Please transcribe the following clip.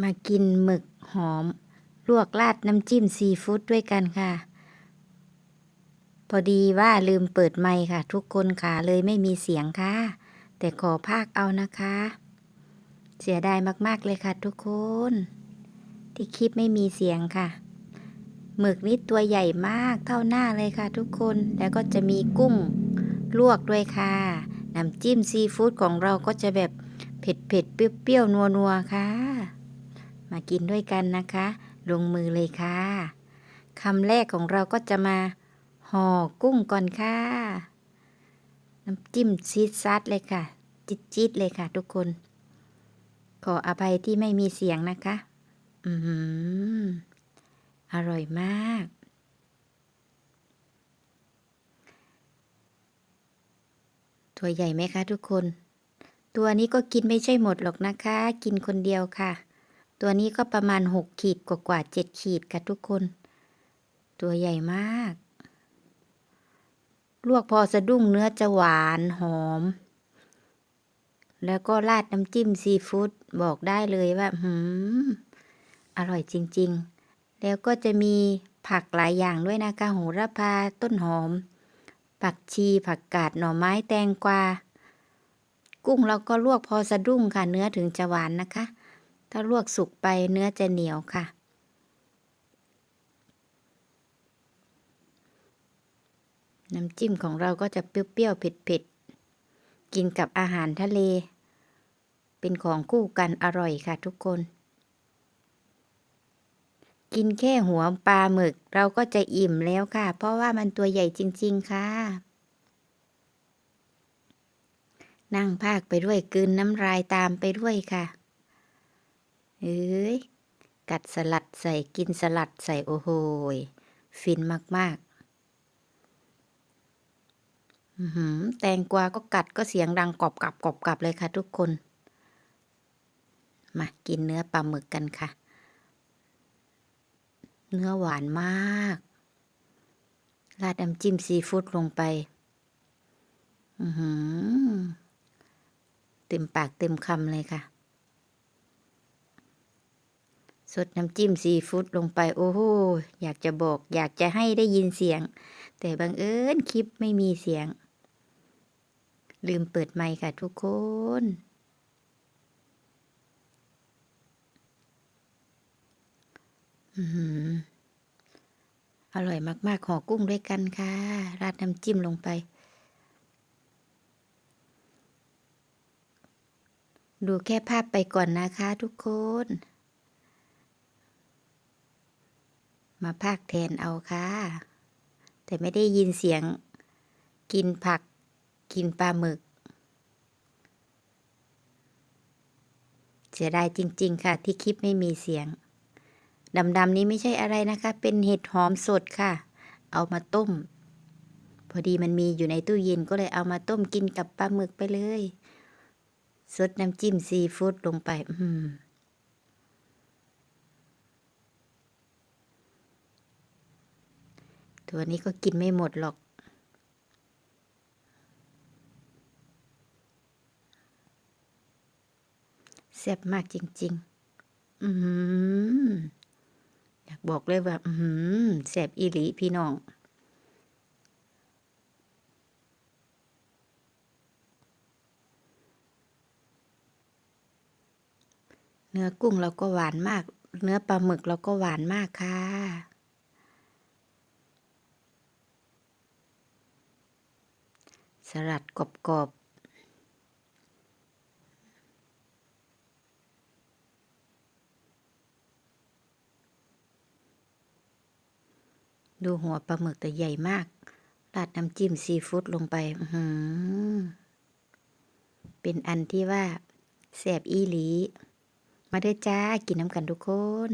มากินหมึกหอม ลวกราดน้ำจิ้มซีฟู้ดด้วยกันค่ะ พอดีว่าลืมเปิดไมค์ค่ะ ทุกคนค่ะเลยไม่มีเสียงค่ะ แต่ขอภาคเอานะคะ เสียดายมาก ๆ เลยค่ะทุกคน ที่คลิปไม่มีเสียงค่ะ หมึกนี่ตัวใหญ่มากเท่าหน้าเลยค่ะ ทุกคนแล้วก็จะมีกุ้งลวกด้วยค่ะน้ำจิ้มซีฟู้ดของเราก็จะแบบเผ็ดเผ็ดๆเปรี้ยวๆนัวๆค่ะ มากินด้วยกันนะคะ ลงมือเลยค่ะคำแรกของเราก็จะมาห่อกุ้งก่อนค่ะ น้ำจิ้มซีดซัดเลยค่ะ จิดๆเลยค่ะ ทุกคน ขออภัยที่ไม่มีเสียงนะคะ อืมอร่อยมาก ตัวใหญ่ไหมคะทุกคน ตัวนี้ก็กินไม่ใช่หมดหรอกนะคะ กินคนเดียวค่ะ ตัวนี้ก็ประมาณหกขีดกว่ากว่าเจ็ดขีดค่ะทุกคน ตัวใหญ่มาก ลวกพอสะดุ้งเนื้อจะหวานหอม แล้วก็ราดน้ำจิ้มซีฟู้ดบอกได้เลยว่าหืมอร่อยจริง ๆ แล้วก็จะมีผักหลายอย่างด้วยนะคะโหระพาต้นหอม ผักชีผักกาดหน่อไม้แตงกวา กุ้งเราก็ลวกพอสะดุ้งค่ะเนื้อถึงจะหวานนะคะ ถ้าลวกสุกไปเนื้อจะเหนียวค่ะ น้ำจิ้มของเราก็จะเปรี้ยวๆเผ็ดๆ กินกับอาหารทะเล เป็นของคู่กันอร่อยค่ะทุกคน กินแค่หัวปลาหมึกเราก็จะอิ่มแล้วค่ะ เพราะว่ามันตัวใหญ่จริง ๆ ค่ะนั่งภาคไปด้วยกลืนน้ำลายตามไปด้วยค่ะ เอ้ย กัดสลัดใส่กินสลัดใส่โอ้โหยฟินมากๆอื้อหือแตงกวาก็กัดก็เสียงดังกรอบกรับกรอบกรับเลยค่ะทุกคน มากินเนื้อปลาหมึกกันค่ะ เนื้อหวานมาก ราดน้ำจิ้มซีฟู้ดลงไป อือหือเต็มปากเต็มคำเลยค่ะ สดน้ำจิ้มซีฟู้ดลงไปโอ้โหอยากจะบอก อยากจะให้ได้ยินเสียง แต่บังเอิญคลิปไม่มีเสียง ลืมเปิดไมค์ค่ะทุกคน อือหืออร่อยมาก ๆ ห่อกุ้งด้วยกันค่ะ ราดน้ำจิ้มลงไป ดูแค่ภาพไปก่อนนะคะทุกคน มาภาคแทนเอาค่ะ แต่ไม่ได้ยินเสียง กินผัก กินปลาหมึกเสียดายจริง ๆ ค่ะ ที่คลิปไม่มีเสียงดำๆนี้ไม่ใช่อะไรนะคะ เป็นเห็ดหอมสดค่ะ เอามาต้ม พอดีมันมีอยู่ในตู้เย็นก็เลยเอามาต้มกินกับปลาหมึกไปเลยซดน้ำจิ้มซีฟู้ดลงไป อืม ตัวนี้ก็กินไม่หมดหรอก แซ่บมากจริง ๆ อืมอยากบอกเลยว่า อืมแซ่บอีหลีพี่น้องเนื้อกุ้งเราก็หวานมาก เนื้อปลาหมึกเราก็หวานมากค่ะ สลัดกรอบๆ ดูหัวปลาหมึกแต่ใหญ่มาก ราดน้ำจิ้มซีฟู้ดลงไป อืเป็นอันที่ว่าแสบอีหลี มาเด้อจ้า กินน้ำกันทุกคน